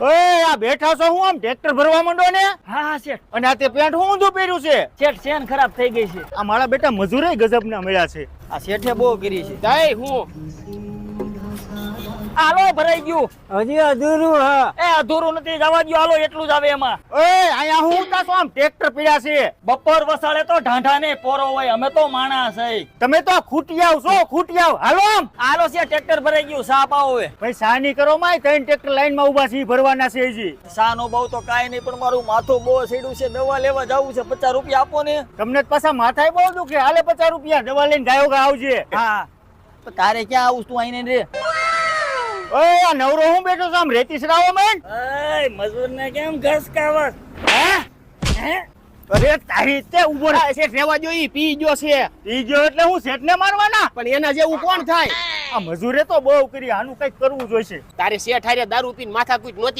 ઓય આ બેઠા છો હું આમ? ટ્રેક્ટર ભરવા માંડો ને? હા હા શેઠ. અને આ તે પેન્ટ હું ઊંધું પહેર્યું છે? શેઠ ચેન ખરાબ થઈ ગઈ છે. આ મારા બેટા મજૂરે ગજબના મળ્યા છે. આ શેઠે બહુ કરી છે. દઈ હું? હાલો ભરાઈ ગયું. હજી અધૂરું હા. એ અધૂરું નથી જવા દો આલો એટલું જ આવે એમાં. એ અહીંયા હું ઉતા છો આમ ટ્રેક્ટર પીડ્યા છે બપોર વસાડે તો ઢાંઢા ને પોરો હોય અમે તો માણસ હઈ. તમે તો ખૂટિયાવ છો ખૂટિયાવ. હાલો આમ. આલો છે ટ્રેક્ટર ભરાઈ ગયું સા પાવો હવે? ભાઈ સાની કરો માય ત્રણ ટ્રેક્ટર લાઈનમાં ઊભા છે ભરવાના છે હજી. સા નો બહુ તો કાઈ નહીં પણ મારું માથું બહુ સીડું છે દવા લેવા જવું છે પચાસ રૂપિયા આપો ને. તમને પાછા માથાય બહુ દુખે. હાલે પચાસ રૂપિયા દવા લઈને ગાયો આવજે. હા. તારે ક્યાં આવું તું આઈને રે? ઓય આ નવરો હું બેઠો છું? આમ રેતી સરાવો મેન એય મજૂર ને કેમ ઘસકાવસ? હે? અરે તારી તે ઊભો રહે છે રેવા જોઈ પી ગયો છે. પી ગયો એટલે હું શેઠને મારવાના? પણ એના જેવું કોણ થાય? આ મજૂરે તો બહુ કરી આનું કંઈક કરવું જોઈશે. તારે શેઠ હારે દારૂ પીને માથા કૂટ નહોતી